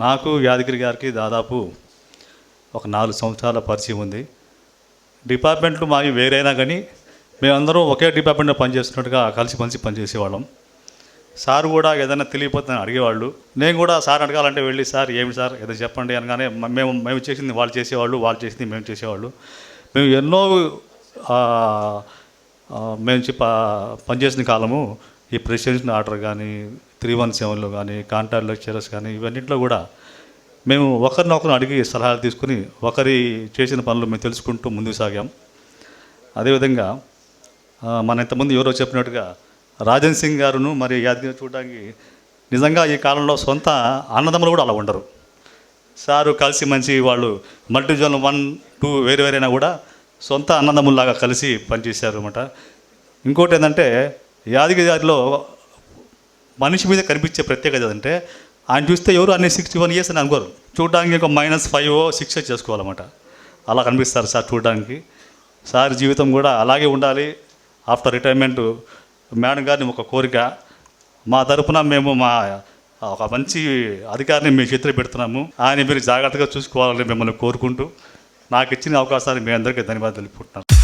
నాకు యాదగిరి గారికి దాదాపు ఒక నాలుగు సంవత్సరాల పరిచయం ఉంది. డిపార్ట్మెంట్లు మావి వేరైనా కానీ మేమందరం ఒకే డిపార్ట్మెంట్లో పనిచేస్తున్నట్టుగా కలిసి కలిసి పనిచేసేవాళ్ళం. సార్ కూడా ఏదైనా తెలియపోతుందని అడిగేవాళ్ళు. నేను కూడా సార్ అడగాలంటే వెళ్ళి సార్ ఏమి సార్? ఏదో చెప్పండి అనగానే మేము మేము చేసింది వాళ్ళు చేసేవాళ్ళు వాళ్ళు చేసింది మేము చేసేవాళ్ళు. మేము ఎన్నో మేము చెప్ప పనిచేసిన కాలము ఈ ప్రెసిడెన్షియల్ ఆర్డర్ కానీ త్రీ వన్ సెవెన్లో కానీ కాంటాక్ట్ లెక్చరర్స్ కానీ ఇవన్నింటిలో కూడా మేము ఒకరినొకరు అడిగి సలహాలు తీసుకుని ఒకరి చేసిన పనులు మేము తెలుసుకుంటూ ముందుకు సాగాం. అదేవిధంగా మన ఇంతకుముందు ఎవరో చెప్పినట్టుగా రాజన్ సింగ్ గారును మరి యాదగిరి చూడడానికి నిజంగా ఈ కాలంలో సొంత అన్నదమ్ములు కూడా అలా ఉండరు. సారు కలిసి మంచి వాళ్ళు మల్టీజోన్ వన్ టూ వేరు వేరైనా కూడా సొంత అన్నదమ్ముల్లాగా కలిసి పనిచేశారు అనమాట ఇంకోటి ఏంటంటే యాదగిరి గారిలో మనిషి మీద కనిపించే ప్రత్యేకత అంటే ఆయన చూస్తే ఎవరు అన్ని సిక్స్టీ వన్ ఇయర్స్ అని అనుకోరు. చూడడానికి ఒక మైనస్ ఫైవ్ సిక్స్ చేసుకోవాలన్నమాట. అలా కనిపిస్తారు సార్ చూడడానికి. సార్ జీవితం కూడా అలాగే ఉండాలి. ఆఫ్టర్ రిటైర్మెంట్ మేడం గారిని ఒక కోరిక. మా తరపున మేము మా ఒక మంచి అధికారిని మీ చేతిలో పెడుతున్నాము. ఆయన మీరు జాగ్రత్తగా చూసుకోవాలని మిమ్మల్ని కోరుకుంటూ నాకు ఇచ్చిన అవకాశాన్ని మీ అందరికీ ధన్యవాదాలు తెలుపుకుంటున్నాను.